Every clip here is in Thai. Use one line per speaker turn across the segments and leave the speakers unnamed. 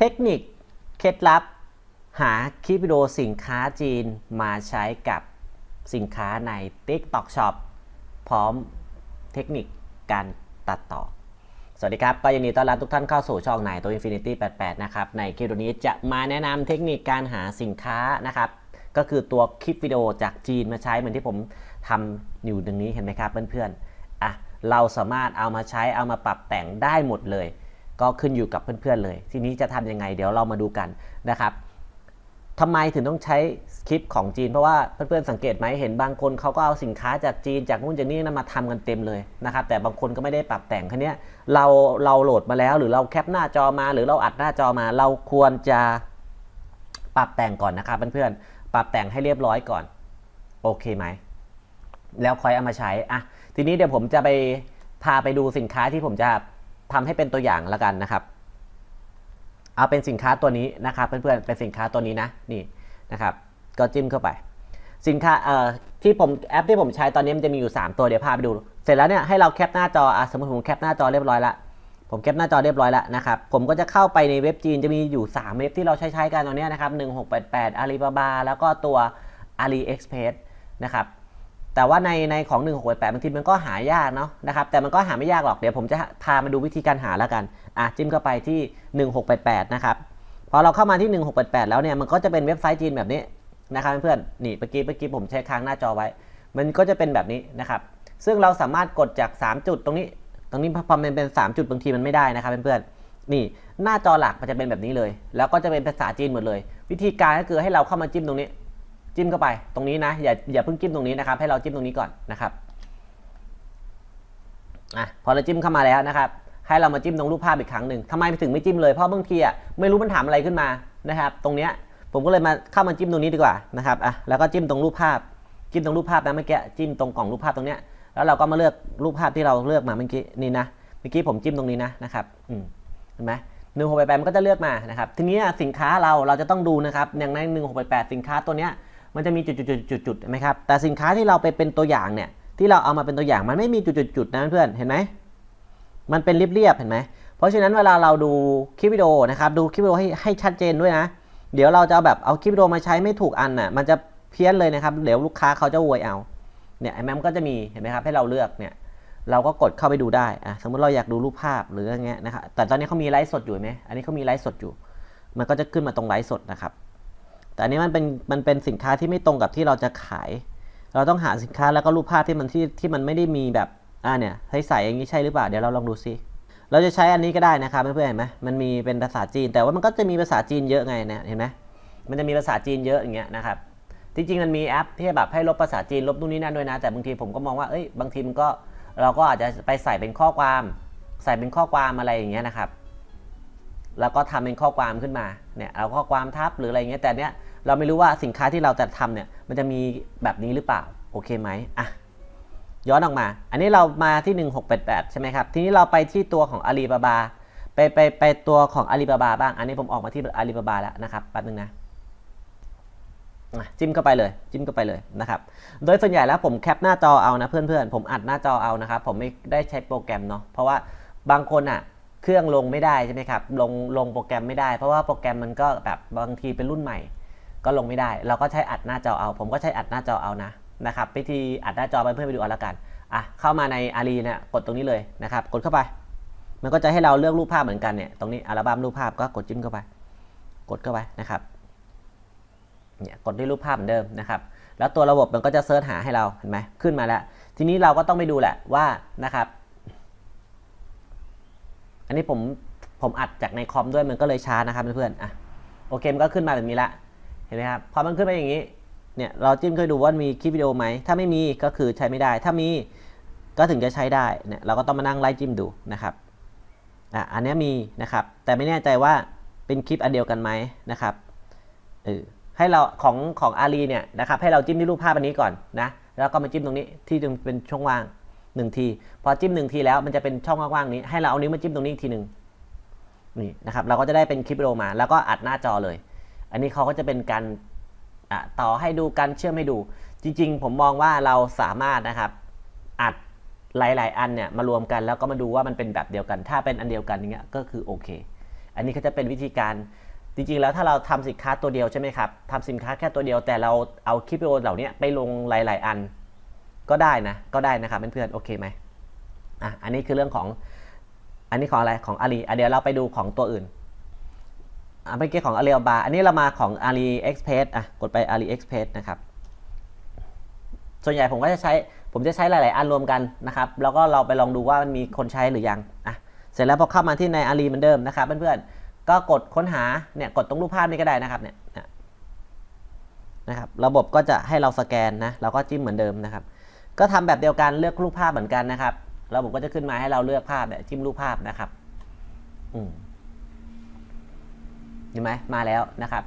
เทคนิคเคล็ดลับ หาคลิปวิดีโอสินค้าจีนมาใช้กับสินค้าใน TikTok Shop พร้อมเทคนิคการตัดต่อ สวัสดีครับ ก็ยินดีต้อนรับทุกท่านเข้าสู่ช่องไหนตัว Infinity 88 นะครับ ในคลิปวิดีโอนี้จะมาแนะนำเทคนิคการหาสินค้านะครับ ก็คือตัวคลิปวิดีโอจากจีนมาใช้เหมือนที่ผมทำอยู่ดังนี้เห็นไหมครับเพื่อนๆอะเราสามารถเอามาใช้เอามาปรับแต่งได้หมดเลย ก็ขึ้นอยู่กับเพื่อนๆเลย ทีนี้จะทำยังไงเดี๋ยวเรามาดูกันนะครับทำไมถึงต้องใช้คลิปของจีน เพราะว่าเพื่อนๆสังเกตไหมเห็นบางคนเขาก็เอาสินค้าจากจีนจากนู่นจากนี่นะมาทำกันเต็มเลยนะครับ แต่บางคนก็ไม่ได้ปรับแต่งคันนี้ยเราเราโหลดมาแล้ว หรือเราแคปหน้าจอมา หรือเราอัดหน้าจอมา เราควรจะปรับแต่งก่อนนะครับเพื่อนๆปรับแต่งให้เรียบร้อยก่อนโอเคไหมแล้วค่อยเอามาใช้อะทีนี้เดี๋ยวผมจะไปพาไปดูสินค้าที่ผมจะ ทำให้เป็นตัวอย่างแล้วกันนะครับ เอาเป็นสินค้าตัวนี้นะครับเพื่อนๆเป็นสินค้าตัวนี้นะนี่นะครับ ก็จิ้มเข้าไป สินค้าเอ่อที่ผมแอปที่ผมใช้ตอนนี้มันจะมีอยู่ 3 ตัวเดี๋ยวพาไปดู เสร็จแล้วเนี่ยให้เราแคปหน้าจออะสมมติผมแคปหน้าจอเรียบร้อยล้วผมแคปหน้าจอเรียบร้อยแล้วนะครับผมก็จะเข้าไปในเว็บจีนจะมีอยู่ 3 เว็บที่เราใช้ใช้กันตอนนี้นะครับ1688 Alibaba แล้วก็ตัว AliExpress นะครับ แต่ว่าในในของ1688บางทีมันก็หายากเนาะนะครับแต่มันก็หาไม่ยากหรอกเดี๋ยวผมจะพามาดูวิธีการหาแล้วกันอะจิ้มเข้าไปที่ 1688 นะครับพอเราเข้ามาที่ 1688 แล้วเนี่ยมันก็จะเป็นเว็บไซต์จีนแบบนี้นะครับเพื่อนๆนี่เมื่อกี้เมื่อกี้ผมใช้ค้างหน้าจอไว้ มันก็จะเป็นแบบนี้นะครับซึ่งเราสามารถกดจาก 3 จุดตรงนี้ ตรงนี้พอมันเป็น 3 จุดบางทีมันไม่ได้นะครับเพื่อนๆนี่หน้าจอหลักมันจะเป็นแบบนี้เลย แล้วก็จะเป็นภาษาจีนหมดเลย วิธีการก็คือให้เราเข้ามาจิ้มตรงนี้ จิ้มเข้าไปตรงนี้นะอย่าอย่าเพิ่งจิ้มตรงนี้นะครับ ให้เราจิ้มตรงนี้ก่อนนะครับอะพอเราจิ้มเข้ามาแล้วนะครับให้เรามาจิ้มตรงรูปภาพอีกครั้งหนึ่งทำไมถึงไม่จิ้มเลย เพราะบางทีอะไม่รู้มันถามอะไรขึ้นมานะครับ ตรงเนี้ยผมก็เลยมาเข้ามาจิ้มตรงนี้ดีกว่านะครับอะแล้วก็จิ้มตรงรูปภาพ จิ้มตรงรูปภาพนะเมื่อกี้จิ้มตรงกล่องรูปภาพตรงเนี้ยแล้วเราก็มาเลือกรูปภาพที่เราเลือกมาเมื่อกี้นี่นะเมื่อกี้ผมจิ้มตรงนี้นะนะครับอืมเห็นไหมหนึ่งหกแปดมันก็จะเลือกมานะครับทีนี้สินค้าเราเราจะต้องดูนะครับอย่างในหนึ่งหกแปดสินค้าตัวเนี้ย มันจะมีจุดๆๆๆๆไหมครับ แต่สินค้าที่เราไปเป็นตัวอย่างเนี่ย ที่เราเอามาเป็นตัวอย่างมันไม่มีจุดๆๆนะเพื่อน เห็นไหม มันเป็นเรียบๆเห็นไหม เพราะฉะนั้นเวลาเราดูคลิปวิดีโอนะครับ ดูคลิปวิดีโอให้ให้ชัดเจนด้วยนะ เดี๋ยวเราจะแบบเอาคลิปวิดีโอมาใช้ไม่ถูกอันน่ะ มันจะเพี้ยนเลยนะครับ เดี๋ยวลูกค้าเขาจะโวยเอา เนี่ยไอ้แมมก็จะมี เห็นไหมครับ ให้เราเลือกเนี่ย เราก็กดเข้าไปดูได้อะสมมติเราอยากดูรูปภาพหรืออย่างเงี้ยนะครับ แต่ตอนนี้เขามีไลฟ์สดอยู่ไหมอันนี้เขามีไลฟ์สดอยู่ มันก็จะขึ้นมาตรงไลฟ์สดนะครับ แต่อันนี้มันเป็นมันเป็นสินค้าที่ไม่ตรงกับที่เราจะขาย เราต้องหาสินค้าแล้วก็รูปภาพที่มันที่ที่มันไม่ได้มีแบบอ่าเนี่ยให้ใส่อย่างนี้ใช่หรือเปล่าเดี๋ยวเราลองดูซิเราจะใช้อันนี้ก็ได้นะครับเพื่อนๆเห็นไหมมันมีเป็นภาษาจีน แต่ว่ามันก็จะมีภาษาจีนเยอะไงเนี่ยเห็นไหมมันจะมีภาษาจีนเยอะอย่างเงี้ยนะครับจริงมันมีแอปที่แบบให้ลบภาษาจีนลบนู่นนี่นั่นด้วยนะ แต่บางทีผมก็มองว่าเอ้ยบางทีมันก็เราก็อาจจะไปใส่เป็นข้อความ ใส่เป็นข้อความอะไรอย่างเงี้ยนะครับ แล้วก็ทำเป็นข้อความขึ้นมาเนี่ยเอาข้อความทับหรืออะไรเงี้ยแต่เนี้ย เราไม่รู้ว่าสินค้าที่เราจะทำเนี่ยมันจะมีแบบนี้หรือเปล่าโอเคไหมอะย้อนออกมา อันนี้เรามาที่ 1688 ใช่ไหมครับ ทีนี้เราไปที่ตัวของอาลีบาบาไปไปไปตัวของอาลีบาบาบ้าง อันนี้ผมออกมาที่อาลีบาบาแล้วนะครับแป๊บนึงนะจิ้มเข้าไปเลย จิ้มเข้าไปเลยนะครับ โดยส่วนใหญ่แล้วผมแคปหน้าจอเอานะเพื่อนๆ ผมอัดหน้าจอเอานะครับ ผมไม่ได้ใช้โปรแกรมเนาะ เพราะว่าบางคนอะ เครื่องลงไม่ได้ใช่ไหมครับ ลงลงโปรแกรมไม่ได้ เพราะว่าโปรแกรมมันก็แบบบางทีเป็นรุ่นใหม่ ก็ลงไม่ได้ เราก็ใช้อัดหน้าจอเอา ผมก็ใช้อัดหน้าจอเอานะนะครับวิธีอัดหน้าจอไปเพื่อนไปดูเอาละกันอะเข้ามาในอารีเนี่ยกดตรงนี้เลยนะครับ กดเข้าไป มันก็จะให้เราเลือกรูปภาพเหมือนกันเนี่ยตรงนี้อัลบั้มรูปภาพก็กดจิ้มเข้าไป กดเข้าไปนะครับเนี่ยกดที่รูปภาพเหมือนเดิมนะครับแล้วตัวระบบมันก็จะเซิร์ชหาให้เราเห็นไหมขึ้นมาแล้ว ทีนี้เราก็ต้องไปดูแหละว่านะครับ อันนี้ผมผมอัดจากในคอมด้วยมันก็เลยช้านะครับเพื่อนๆอะโอเคมันก็ขึ้นมาแบบนี้ละ เห็นไหมครับ พอมันขึ้นมาอย่างนี้ เนี่ยเราจิ้มเข้าไปดูว่ามีคลิปวิดีโอไหม ถ้าไม่มีก็คือใช้ไม่ได้ ถ้ามีก็ถึงจะใช้ได้ เนี่ยเราก็ต้องมานั่งไล่จิ้มดูนะครับ อะอันนี้มีนะครับ แต่ไม่แน่ใจว่าเป็นคลิปอันเดียวกันไหมนะครับ เออ ให้เราของของอารีเนี่ยนะครับ ให้เราจิ้มที่รูปภาพอันนี้ก่อนนะ แล้วก็มาจิ้มตรงนี้ที่เป็นช่องว่างหนึ่งที พอจิ้มหนึ่งทีแล้วมันจะเป็นช่องว่างๆนี้ ให้เราเอานิ้วมาจิ้มตรงนี้อีกทีหนึ่งนี่นะครับ เราก็จะได้เป็นคลิปวิดีโอมา แล้วก็อัดหน้าจอเลย อันนี้เขาก็จะเป็นการต่อให้ดูกันเชื่อมให้ดู จริง ๆ ผมมองว่าเราสามารถนะครับอัดหลาย ๆ อันเนี่ยมารวมกันแล้วก็มาดูว่ามันเป็นแบบเดียวกัน ถ้าเป็นอันเดียวกันอย่างเงี้ยก็คือโอเค อันนี้ก็จะเป็นวิธีการจริง ๆ แล้วถ้าเราทำสินค้าตัวเดียวใช่ไหมครับทำสินค้าแค่ตัวเดียวแต่เราเอาคลิปวิดีโอเหล่านี้ไปลงหลาย ๆ อัน ก็ได้นะก็ได้นะครับเพื่อนๆโอเคไหมอะอันนี้คือเรื่องของอันนี้ของอะไรของอาลีอะเดี๋ยวเราไปดูของตัวอื่น เมื่อกี้ของอาลีบาอันนี้เรามาของ AliExpress อะกดไป AliExpress นะครับ ส่วนใหญ่ผมก็จะใช้ผมจะใช้หลาย ๆ อันรวมกันนะครับ แล้วก็เราไปลองดูว่ามันมีคนใช้หรือยังอะเสร็จแล้วพอเข้ามาที่ในอาลีเหมือนเดิมนะครับ เพื่อน ๆ ก็กดค้นหาเนี่ยกดตรงรูปภาพนี้ก็ได้นะครับเนี่ยนะครับระบบก็จะให้เราสแกนนะเราก็จิ้มเหมือนเดิมนะครับ ก็ทำแบบเดียวกันเลือกรูปภาพเหมือนกันนะครับ ระบบก็จะขึ้นมาให้เราเลือกภาพเนี่ยจิ้มรูปภาพนะครับ อืม ห็นไหมมาแล้วนะครับ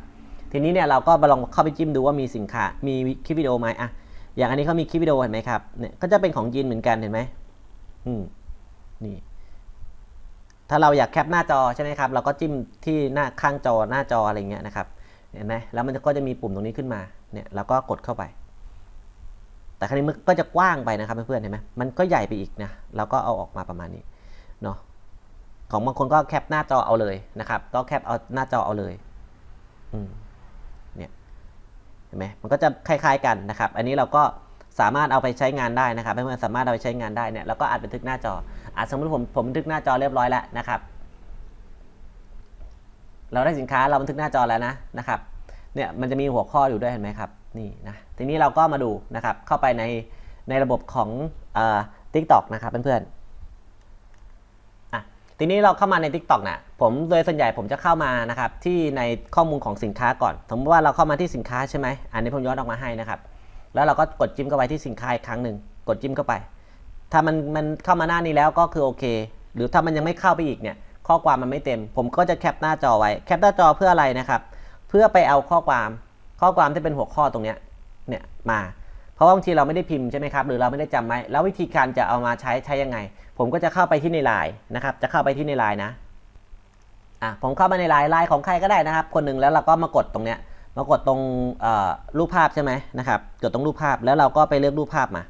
ทีนี้เนี่ยเราก็มาลองเข้าไปจิ้มดูว่ามีสินค้ามีคลิปวิดีโอไหมอะอย่างอันนี้เขามีคลิปวิดีโอเห็นไหมครับเนี่ยก็จะเป็นของจีนเหมือนกันเห็นไหมอืมนี่ถ้าเราอยากแคปหน้าจอใช่ไหมครับ เราก็จิ้มที่หน้าข้างจอหน้าจออะไรเงี้ยนะครับเห็นไหมแล้วมันก็จะมีปุ่มตรงนี้ขึ้นมาเนี่ยเราก็กดเข้าไป แต่ครั้นี้มันก็จะกว้างไปนะครับเพื่อนๆเห็นไหมมันก็ใหญ่ไปอีกนะเราก็เอาออกมาประมาณนี้เนาะ ของบางคนก็แคปหน้าจอเอาเลยนะครับ ก็แคปเอาหน้าจอเอาเลยอืมเนี่ยเห็นไหมมันก็จะคล้าย ๆกันนะครับ อันนี้เราก็สามารถเอาไปใช้งานได้นะครับเพื่อนๆสามารถเอาไปใช้งานได้เนี่ยแล้วก็อัดบันทึกหน้าจออะสมมติผมผมบันทึกหน้าจอเรียบร้อยแล้วนะครับ เราได้สินค้าเราบันทึกหน้าจอแล้วนะนะครับ เนี่ยมันจะมีหัวข้ออยู่ด้วยเห็นไหมครับนี่นะทีนี้เราก็มาดูนะครับเข้าไปในในระบบของเอ่อ TikTok นะครับเพื่อนๆ ทีนี้เราเข้ามาใน TikTok นะผมโดยส่วนใหญ่ผมจะเข้ามานะครับที่ในข้อมูลของสินค้าก่อน สมมติว่าเราเข้ามาที่สินค้าใช่ไหมอันนี้ผมย้อนออกมาให้นะครับ แล้วเราก็กดจิ้มเข้าไปที่สินค้าอีกครั้งหนึ่งกดจิ้มเข้าไป ถ้ามันมันเข้ามาหน้านี้แล้วก็คือโอเค หรือถ้ามันยังไม่เข้าไปอีกเนี่ยข้อความมันไม่เต็ม ผมก็จะแคปหน้าจอไว้ แคปหน้าจอเพื่ออะไรนะครับ เพื่อไปเอาข้อความ ข้อความที่เป็นหัวข้อตรงเนี้ยเนี่ยมา เพราะว่าบางทีเราไม่ได้พิมพ์ใช่ไหมครับ หรือเราไม่ได้จำไว้ แล้ววิธีการจะเอามาใช้ใช้ยังไง ผมก็จะเข้าไปที่ในไลน์นะครับ จะเข้าไปที่ในไลน์นะอะผมเข้ามาในไลน์ไลน์ของใครก็ได้นะครับ คนหนึ่งแล้วเราก็มากดตรงเนี้ยมากดตรงรูปภาพใช่ไหมนะครับ กดตรงรูปภาพแล้วเราก็ไปเลือกรูปภาพมา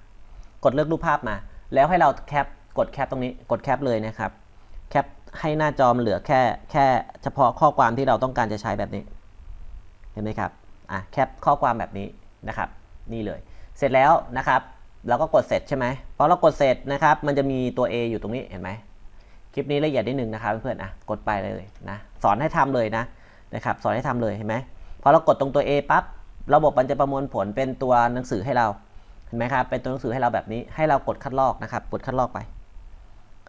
กดเลือกรูปภาพมา แล้วให้เราแคปกดแคปตรงนี้กดแคปเลยนะครับแคปให้หน้าจอมเหลือแค่แค่เฉพาะข้อความที่เราต้องการจะใช้แบบนี้เห็นไหมครับอะแคปข้อความแบบนี้นะครับ นี่เลย เสร็จแล้วนะครับ เราก็กดเสร็จใช่ไหมพอเรากดเสร็จนะครับ มันจะมีตัว A อยู่ตรงนี้เห็นไหมคลิปนี้ละเอียดนิดนึงนะครับเพื่อนๆอะกดไปเลยนะสอนให้ทำเลยนะนะครับสอนให้ทำเลยเห็นไหมพอเรากดตรงตัว A ปั๊บระบบมันจะประมวลผลเป็นตัวหนังสือให้เราเห็นไหมครับเป็นตัวหนังสือให้เราแบบนี้ให้เรากดคัดลอกนะครับ กดคัดลอกไป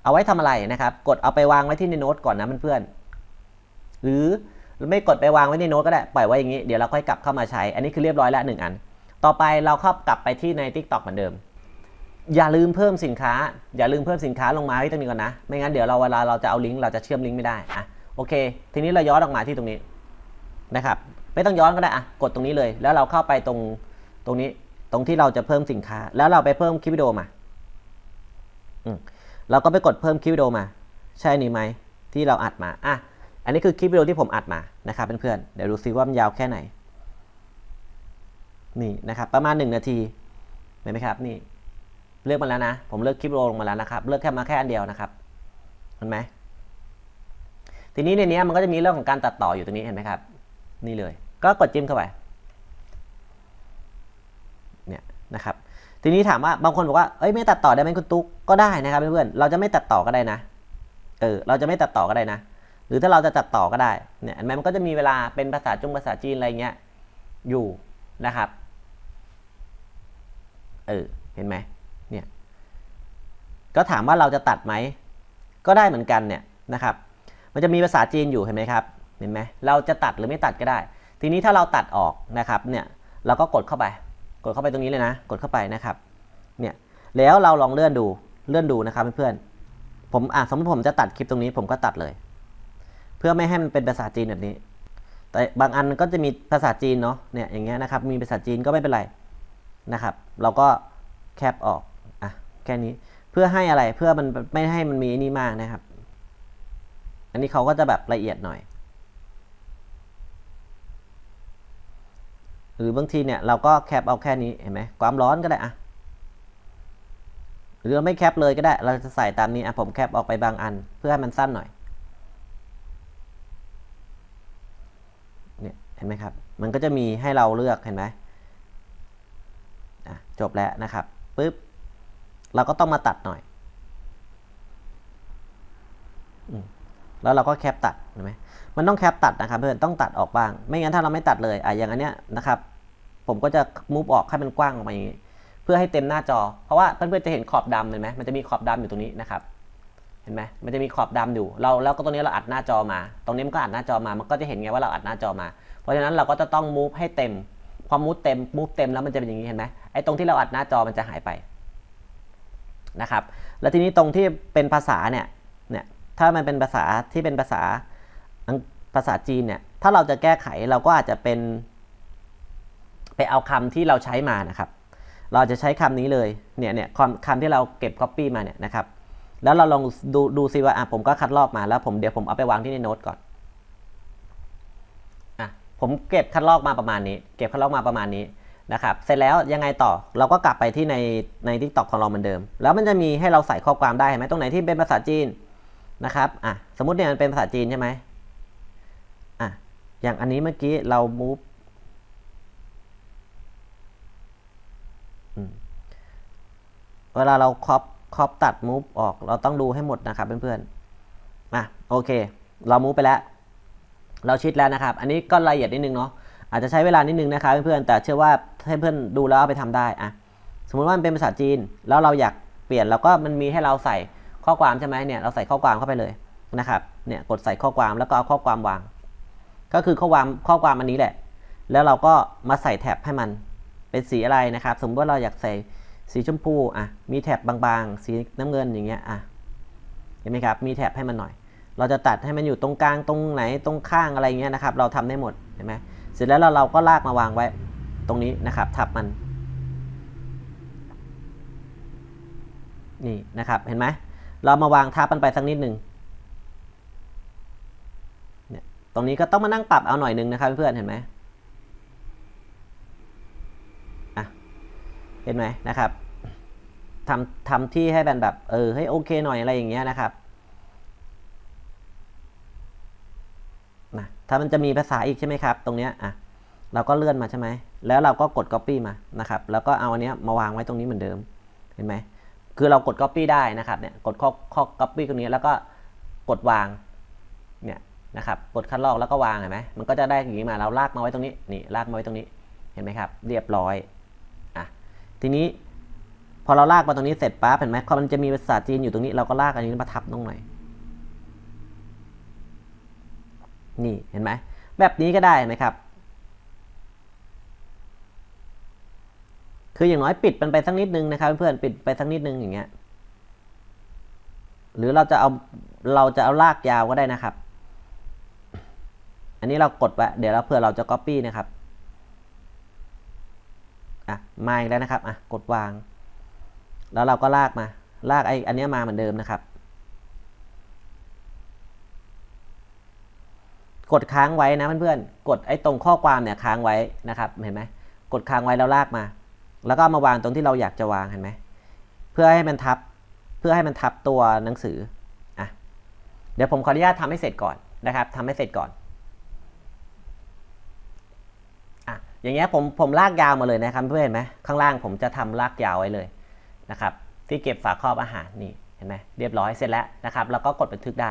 เอาไว้ทำอะไรนะครับ กดเอาไปวางไว้ที่ในโน้ตก่อนนะเพื่อนๆหรือไม่กดไปวางไว้ในโน้ตก็ได้ปล่อยไว้อย่างนี้เดี๋ยวเราค่อยกลับเข้ามาใช้ อันนี้คือเรียบร้อยแล้วหนึ่งอัน ต่อไปเราเข้ากลับไปที่ใน TikTok เหมือนเดิม อย่าลืมเพิ่มสินค้า อย่าลืมเพิ่มสินค้าลงมาที่ตรงนี้ก่อนนะ ไม่งั้นเดี๋ยวเราเวลาเราจะเอาลิงก์เราจะเชื่อมลิงก์ไม่ได้อะโอเค ทีนี้เราย้อนออกมาที่ตรงนี้นะครับ ไม่ต้องย้อนก็ได้อะกดตรงนี้เลย แล้วเราเข้าไปตรงตรงนี้ตรงที่เราจะเพิ่มสินค้า แล้วเราไปเพิ่มคลิปวิดีโอมาอืมเราก็ไปกดเพิ่มคลิปวิดีโอมา ใช่นี่ไหมที่เราอัดมาอะอันนี้คือคลิปวิดีโอที่ผมอัดมานะครับเพื่อนๆเดี๋ยวดูซิว่ามันยาวแค่ไหน นี่นะครับประมาณ 1 นาทีเห็นไหมครับนี่เลือกมาแล้วนะ ผมเลือกคลิปโอลงมาแล้วนะครับ เลือกแค่มาแค่อันเดียวนะครับเห็นไหมทีนี้ในนี้มันก็จะมีเรื่องของการตัดต่ออยู่ตรงนี้เห็นไหมครับ นี่เลย ก็กดจิ้มเข้าไปเนี่ยนะครับ ทีนี้ถามว่าบางคนบอกว่าเอ้ยไม่ตัดต่อได้ไหมคุณตุ๊กก็ได้นะครับเพื่อนๆเราจะไม่ตัดต่อก็ได้นะเออเราจะไม่ตัดต่อก็ได้นะ หรือถ้าเราจะตัดต่อก็ได้เนี่ยเห็นไหมมันก็จะมีเวลาเป็นภาษาจงภาษาจีนอะไรเงี้ยอยู่นะครับ ออเห็นไหมเนี่ยก็ถามว่าเราจะตัดไหม ก็ได้เหมือนกันเนี่ยนะครับ มันจะมีภาษาจีนอยู่เห็นไหมครับเห็นไหมเราจะตัดหรือไม่ตัดก็ได้ ทีนี้ถ้าเราตัดออกนะครับเนี่ยเราก็กดเข้าไป กดเข้าไปตรงนี้เลยนะ กดเข้าไปนะครับเนี่ยแล้วเราลองเลื่อนดูเลื่อนดูนะครับเพื่อนๆผมอะสมมติผมจะตัดคลิปตรงนี้ผมก็ตัดเลย เพื่อไม่ให้มันเป็นภาษาจีนแบบนี้ แต่บางอันก็จะมีภาษาจีนเนาะเนี่ยอย่างเงี้ยนะครับมีภาษาจีนก็ไม่เป็นไร นะครับ เราก็แคปออกอะแค่นี้เพื่อให้อะไรเพื่อมันไม่ให้มันมีนี่มากนะครับ อันนี้เขาก็จะแบบละเอียดหน่อย หรือบางทีเนี่ยเราก็แคปเอาแค่นี้เห็นไหมความร้อนก็ได้อะหรือไม่แคปเลยก็ได้ เราจะใส่ตามนี้อะผมแคปออกไปบางอัน เพื่อให้มันสั้นหน่อย เนี่ยเห็นไหมครับ มันก็จะมีให้เราเลือกเห็นไหม อะจบแล้วนะครับปุ๊บเราก็ต้องมาตัดหน่อยแล้วเราก็แคปตัดเห็นไหมมันต้องแคปตัดนะครับเพื่อนต้องตัดออกบ้าง ไม่งั้นถ้าเราไม่ตัดเลยอะอย่างอันเนี้ยนะครับ ผมก็จะมูฟออกให้มันกว้างออกมาอย่างนี้ เพื่อให้เต็มหน้าจอ เพราะว่าเพื่อนๆจะเห็นขอบดำเห็นไหมมันจะมีขอบดำอยู่ตรงนี้นะครับ เห็นไหมมันจะมีขอบดำอยู่ เราแล้วก็ตรงนี้เราอัดหน้าจอมา ตรงนี้มันก็อัดหน้าจอมา มันก็จะเห็นไงว่าเราอัดหน้าจอมา เพราะฉะนั้นเราก็จะต้องมูฟให้เต็มความมูฟเต็ม มูฟเต็มแล้วมันจะเป็นอย่างนี้เห็นไหม ไอ้ตรงที่เราอัดหน้าจอมันจะหายไปนะครับ แล้วทีนี้ตรงที่เป็นภาษาเนี่ย เนี่ย ถ้ามันเป็นภาษาที่เป็นภาษาภาษาจีนเนี่ย ถ้าเราจะแก้ไขเราก็อาจจะเป็น ไปเอาคำที่เราใช้มานะครับ เราจะใช้คำนี้เลย เนี่ยเนี่ยคำที่เราเก็บ Copy มาเนี่ยนะครับ แล้วเราลองดูดูซิว่าอะผมก็คัดลอกมาแล้วผมเดี๋ยวผมเอาไปวางที่ในโน้ตก่อน อะ ผมเก็บคัดลอกมาประมาณนี้ เก็บคัดลอกมาประมาณนี้ นะครับ เสร็จแล้วยังไงต่อเราก็กลับไปที่ในในทิกตอกของเราเหมือนเดิม แล้วมันจะมีให้เราใส่ข้อความได้เห็นไหมตรงไหนที่เป็นภาษาจีนนะครับอะสมมติเนี่ยมันเป็นภาษาจีนใช่ไหมอะอย่างอันนี้เมื่อกี้เรา move เวลาเราครอปครอปตัดมูฟออก เราต้องดูให้หมดนะครับเพื่อนๆอะโอเค เรามูฟไปแล้ว เราชิดแล้วนะครับ อันนี้ก็ละเอียดนิดนึงเนาะ อาจจะใช้เวลานิดนึงนะครับเพื่อนๆแต่เชื่อว่าให้เพื่อนดูแล้วเอาไปทำได้อะสมมุติว่ามันเป็นภาษาจีน แล้วเราอยากเปลี่ยนแล้วก็มันมีให้เราใส่ข้อความใช่ไหมเนี่ยเราใส่ข้อความเข้าไปเลยนะครับเนี่ยกดใส่ข้อความแล้วก็เอาข้อความวาง ก็คือข้อความข้อความอันนี้แหละ แล้วเราก็มาใส่แท็บให้มันเป็นสีอะไรนะครับ สมมติว่าเราอยากใส่สีชมพูอะมีแถบบางๆ สีน้ำเงินอย่างเงี้ยอะเห็นไหมครับมีแถบให้มันหน่อย เราจะตัดให้มันอยู่ตรงกลางตรงไหนตรงข้างอะไรเงี้ยนะครับ เราทำได้หมดเห็นไหม เสร็จแล้วเราเราก็ลากมาวางไว้ตรงนี้นะครับ ทับมัน นี่นะครับ เห็นไหมเรามาวางทับมันไปสักนิดหนึ่งเนี่ยตรงนี้ก็ต้องมานั่งปรับเอาหน่อยหนึงนะครับเพื่อนเห็นไหมเห็นไหมนะครับทำทำที่ให้เป็นแบบเออให้โอเคหน่อยอะไรอย่างเงี้ยนะครับนะ ถ้ามันจะมีภาษาอีกใช่ไหมครับ ตรงเนี้ยอะเราก็เลื่อนมาใช่ไหม แล้วเราก็กด Copy มานะครับ แล้วก็เอาอันเนี้ยมาวางไว้ตรงนี้เหมือนเดิม เห็นไหม คือเรากด Copy ได้นะครับ เนี่ย กดข้อข้อ Copy ตรงนี้แล้วก็กดวาง เนี่ยนะครับ กดคัดลอกแล้วก็วางเห็นไหมมันก็จะได้อย่างนี้มา เราลากมาไว้ตรงนี้ นี่ลากมาไว้ตรงนี้ เห็นไหมครับ เรียบร้อย อะ ทีนี้พอเราลากมาตรงนี้เสร็จปั๊บเห็นไหมมันจะมีภาษาจีนอยู่ตรงนี้ เราก็ลากอันนี้มาทับตรงหน่อย นี่เห็นไหมแบบนี้ก็ได้ไหมครับ คืออย่างน้อยปิดมันไปสักนิดนึงนะครับเพื่อนปิดไปสักนิดนึงอย่างเงี้ยหรือเราจะเอาเราจะเอาลากยาวก็ได้นะครับ อันนี้เรากดไว้เดี๋ยวเราเพื่อเราจะ copy นะครับอะมาอีกแล้วนะครับอะกดวาง แล้วเราก็ลากมา ลากไออันนี้มาเหมือนเดิมนะครับ กดค้างไว้นะเพื่อนๆ กดไอ้ตรงข้อความเนี่ยค้างไว้นะครับ เห็นไหมกดค้างไว้แล้วลากมา แล้วก็มาวางตรงที่เราอยากจะวางเห็นไหม เพื่อให้มันทับ เพื่อให้มันทับตัวหนังสืออะเดี๋ยวผมขออนุญาตทำให้เสร็จก่อนนะครับทำให้เสร็จก่อนอย่างเงี้ยผมผมลากยาวมาเลยนะครับเพื่อนเห็นไหมข้างล่างผมจะทำลากยาวไว้เลยนะครับ ที่เก็บฝาครอบอาหารนี่เห็นไหมเรียบร้อยเสร็จแล้วนะครับ แล้วก็กดบันทึกได้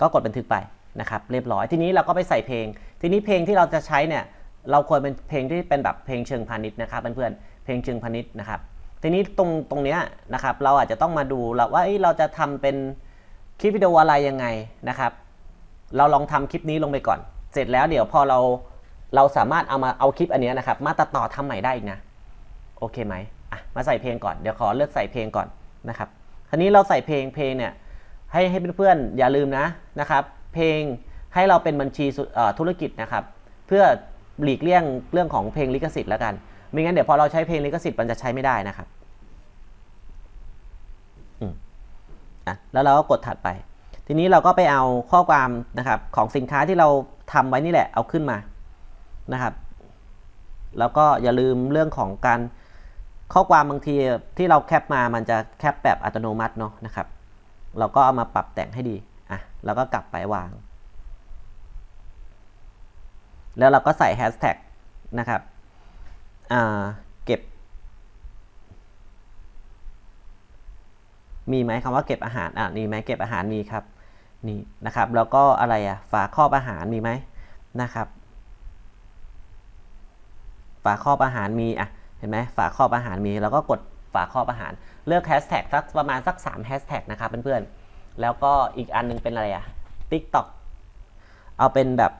ก็กดบันทึกไป นะครับเรียบร้อยทีนี้เราก็ไปใส่เพลง ทีนี้เพลงที่เราจะใช้เนี่ยเราควรเป็นเพลงที่เป็นแบบเพลงเชิงพาณิชย์นะครับเพื่อนๆเพลงเชิงพาณิชย์นะครับ ทีนี้ตรงตรงเนี้ยนะครับเราอาจจะต้องมาดูเราว่าเราจะทำเป็นคลิปวิดีโออะไรยังไงนะครับ เราลองทำคลิปนี้ลงไปก่อน เสร็จแล้วเดี๋ยวพอเราเราสามารถเอามาเอาคลิปอันนี้นะครับ มาตัดต่อทำใหม่ได้อีกนะโอเคไหมอะมาใส่เพลงก่อนเดี๋ยวขอเลือกใส่เพลงก่อนนะครับคราวนี้เราใส่เพลงเพลงเนี่ยให้ให้เพื่อนๆอย่าลืมนะนะครับ เพลง ให้เราเป็นบัญชีธุรกิจนะครับ เพื่อหลีกเลี่ยงเรื่องของเพลงลิขสิทธิ์แล้วกันไม่งั้นเดี๋ยวพอเราใช้เพลงลิขสิทธิ์มันจะใช้ไม่ได้นะครับอืมอะแล้วเราก็กดถัดไป ทีนี้เราก็ไปเอาข้อความนะครับของสินค้าที่เราทำไว้นี่แหละเอาขึ้นมานะครับ แล้วก็อย่าลืมเรื่องของการข้อความบางทีที่เราแคปมามันจะแคปแบบอัตโนมัติเนาะนะครับ เราก็เอามาปรับแต่งให้ดี อะแล้วก็กลับไปวาง แล้วเราก็ใส่แฮชแท็กนะครับเก็บ มีไหมคำว่าเก็บอาหารอะมีไหมเก็บอาหารมีครับนี่นะครับ แล้วก็อะไรอะฝาครอบอาหารมีไหมนะครับ ฝาครอบอาหารมีอะเห็นไหมฝาครอบอาหารมี แล้วก็กดฝาครอบอาหาร เลือกแฮชแท็กสักประมาณสัก3แฮชแท็กนะครับเพื่อนๆ แล้วก็อีกอันนึงเป็นอะไรอะ TikTok เอาเป็นแบบ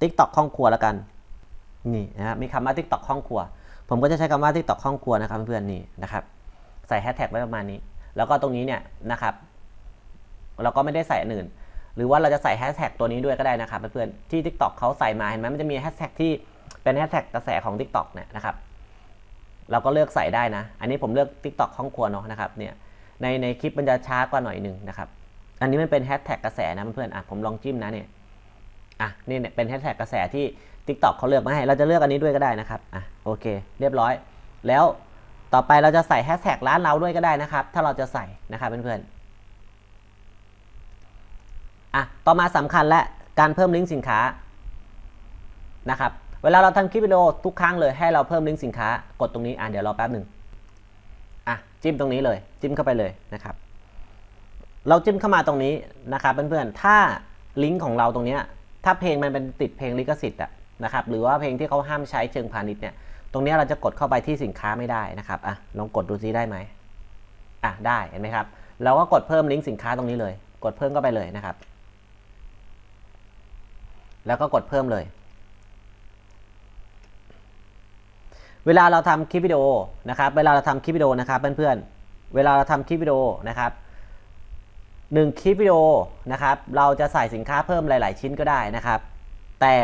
TikTok ห้องครัวแล้วกัน นี่นะมีคำว่า TikTok ห้องครัว ผมก็จะใช้คำว่า TikTok ห้องครัวนะครับเพื่อนๆนี่นะครับใส่แฮชแท็กไว้ประมาณนี้ แล้วก็ตรงนี้เนี่ยนะครับเราก็ไม่ได้ใส่อื่น หรือว่าเราจะใส่แฮชแท็กตัวนี้ด้วยก็ได้นะครับเพื่อนๆที่ TikTok เขาใส่มาเห็นไหมมันจะมีแฮชแท็กที่เป็นแฮชแท็กกระแสของ TikTok เนี่ยนะครับเราก็เลือกใส่ได้นะ อันนี้ผมเลือก TikTok ห้องครัวเนาะนะครับเนี่ย ในในคลิปมันจะช้ากว่าหน่อยหนึ่งนะครับ อันนี้มันเป็นแฮชแท็กกระแสนะเพื่อนๆอะผมลองจิ้มนะเนี่ยอะนี่เนี่ยเป็นแฮชแท็กกระแสที่ TikTok เขาเลือกมาให้ เราจะเลือกอันนี้ด้วยก็ได้นะครับอะโอเค เรียบร้อย แล้วต่อไปเราจะใส่แฮชแท็กร้านเราด้วยก็ได้นะครับ ถ้าเราจะใส่นะครับเพื่อนๆอะต่อมาสำคัญและการเพิ่มลิงก์สินค้านะครับเวลาเราทำคลิปวิดีโอทุกครั้งเลยให้เราเพิ่มลิงก์สินค้ากดตรงนี้อะเดี๋ยวรอแป๊บหนึ่ง จิ้มตรงนี้เลย จิ้มเข้าไปเลยนะครับ เราจิ้มเข้ามาตรงนี้นะครับเพื่อนๆ ถ้าลิงก์ของเราตรงนี้ถ้าเพลงมันเป็นติดเพลงลิขสิทธิ์อะนะครับหรือว่าเพลงที่เขาห้ามใช้เชิงพาณิชย์เนี่ยตรงนี้เราจะกดเข้าไปที่สินค้าไม่ได้นะครับอะลองกดดูซิได้ไหมอะได้เห็นไหมครับเราก็กดเพิ่มลิงก์สินค้าตรงนี้เลย กดเพิ่มเข้าไปเลยนะครับ แล้วก็กดเพิ่มเลย เวลาเราทำคลิปวิดีโอนะครับ เวลาเราทำคลิปวิดีโอนะครับเพื่อนๆ เวลาเราทำคลิปวิดีโอนะครับหนึ่งคลิปวิดีโอนะครับ เราจะใส่สินค้าเพิ่มหลาย ๆ ชิ้นก็ได้นะครับ แต่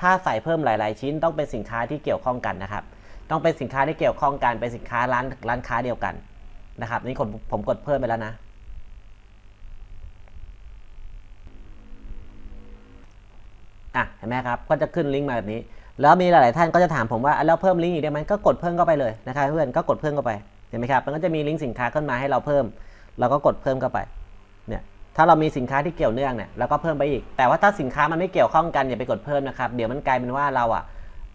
ถ้าใส่เพิ่มหลาย ๆ ชิ้นต้องเป็นสินค้าที่เกี่ยวข้องกันนะครับ ต้องเป็นสินค้าที่เกี่ยวข้องกันเป็นสินค้าร้านร้านค้าเดียวกันนะครับ นี่ผมผมกดเพิ่มไปแล้วนะอะเห็นไหมครับ ก็จะขึ้นลิงก์มาแบบนี้ แล้วมีหลาย ๆ ท่านก็จะถามผมว่าแล้วเพิ่มลิงก์อีกได้ไหมก็กดเพิ่มเข้าไปเลยนะครับเพื่อนก็กดเพิ่มเข้าไปเห็นไหมครับมันก็จะมีลิงก์สินค้าขึ้นมาให้เราเพิ่ม เราก็กดเพิ่มเข้าไปเนี่ยถ้าเรามีสินค้าที่เกี่ยวเนื่องเนี่ยเราก็เพิ่มไปอีก แต่ว่าถ้าสินค้ามันไม่เกี่ยวข้องกันอย่าไปกดเพิ่มนะครับเดี๋ยวมันกลายเป็นว่าเราอะ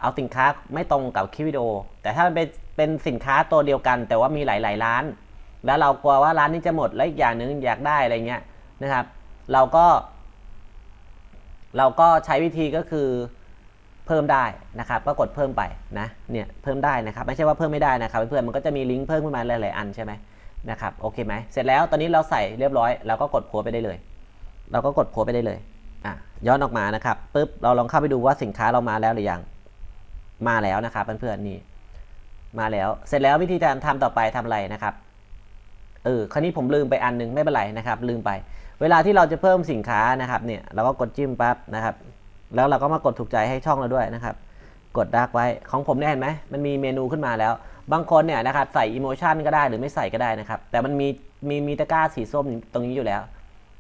เอาสินค้าไม่ตรงกับคลิปวิดีโอ แต่ถ้ามันเป็นเป็นสินค้าตัวเดียวกัน แต่ว่ามีหลาย ๆ ร้าน แล้วเรากลัวว่าร้านนี้จะหมดแล้วอีกอย่างหนึ่งอยากได้อะไรเงี้ยนะครับ เราก็ เราก็ใช้วิธีก็คือ พิ่มได้นะครับก็กดเพิ่มไปนะเนี่ยเพิ่มได้นะครับไม่ใช่ว่าเพิ่มไม่ได้นะครับเพื่อนๆมันก็จะมีลิงก์เพิ่มขึ้นมาหลายๆอันใช่ไหมนะครับโอเคไหมเสร็จแล้วตอนนี้เราใส่เรียบร้อยเราก็กดโพสไปได้เลย เราก็กดโพสไปได้เลยอะย้อนออกมานะครับปุ๊บเราลองเข้าไปดูว่าสินค้าเรามาแล้วหรือยังมาแล้วนะครับเพื่อนๆนี่มาแล้วเสร็จแล้ววิธีการทำต่อไปทำอะไรนะครับเออคราวนี้ผมลืมไปอันหนึงไม่เป็นไรนะครับลืมไป เวลาที่เราจะเพิ่มสินค้านะครับเนี่ยเราก็กดจิ้มปั๊บนะครับ แล้วเราก็มากดถูกใจให้ช่องเราด้วยนะครับ กดดักไว้ของผมเนี่ยเห็นไหมมันมีเมนูขึ้นมาแล้ว บางคนเนี่ยนะครับใส่อิโมชันก็ได้หรือไม่ใส่ก็ได้นะครับ แต่มันมีมีมีตะกร้าสีส้มตรงนี้อยู่แล้ว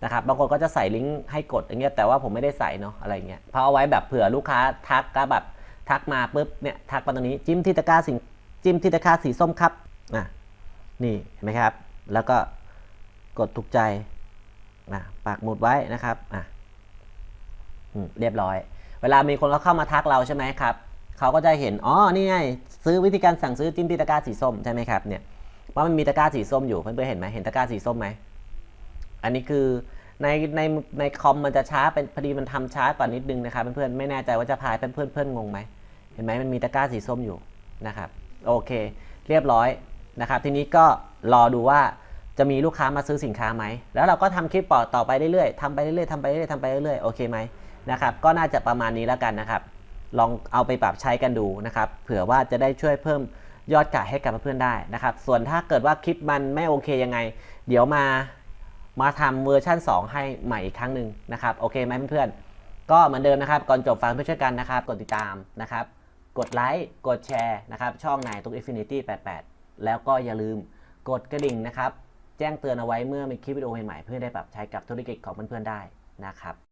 นะครับบางคนก็จะใส่ลิงก์ให้กดอย่างเงี้ยแต่ว่าผมไม่ได้ใส่เนาะอะไรเงี้ยเพราะเอาไว้แบบเผื่อลูกค้าทักก็แบบทักมาปุ๊บเนี่ยทักมาตรงนี้จิ้มที่ตะกร้าสินจิ้มที่ตะกร้าสีส้มครับอะนี่เห็นไหมครับ แล้วก็กดถูกใจนะปักหมุดไว้นะครับอะ เรียบร้อย เวลามีคนเขาเข้ามาทักเราใช่ไหมครับเขาก็จะเห็นอ๋อนี่ไงซื้อวิธีการสั่งซื้อจิ้มที่ตะกร้าสีส้มใช่ไหมครับเนี่ยว่ามันมีตะกร้าสีส้มอยู่เพื่อนๆเห็นไหมเห็นตะกร้าสีส้มไหมอันนี้คือในในในคอมมันจะช้าเป็นพอดีมันทำช้ากว่านิดนึงนะครับเพื่อนๆไม่แน่ใจว่าจะพายเพื่อนๆเพื่อนงงไหมเห็นไหมมันมีตะกร้าสีส้มอยู่นะครับโอเค เรียบร้อยนะครับ ทีนี้ก็รอดูว่าจะมีลูกค้ามาซื้อสินค้าไหม แล้วเราก็ทำคลิปต่อต่อไปเรื่อยๆทำไปเรื่อยๆทำไปเรื่อยๆทำไปเรื่อยๆ โอเคไหม นะครับ ก็น่าจะประมาณนี้แล้วกันนะครับ ลองเอาไปปรับใช้กันดูนะครับ เผื่อว่าจะได้ช่วยเพิ่มยอดขายให้กับเพื่อนๆได้นะครับ ส่วนถ้าเกิดว่าคลิปมันไม่โอเคยังไง เดี๋ยวมามาทำเวอร์ชั่น 2 ให้ใหม่อีกครั้งหนึ่งนะครับ โอเคไหมเพื่อนๆ ก็เหมือนเดิมนะครับ ก่อนจบฟังเพื่อช่วยกันนะครับ กดติดตามนะครับ กดไลค์ กดแชร์นะครับ ช่องนายตุ๊ก Infinity 88 แล้วก็อย่าลืมกดกระดิ่งนะครับ แจ้งเตือนเอาไว้เมื่อมีคลิปวิดีโอใหม่ๆ เพื่อได้ปรับใช้กับธุรกิจของเพื่อนๆได้นะครับ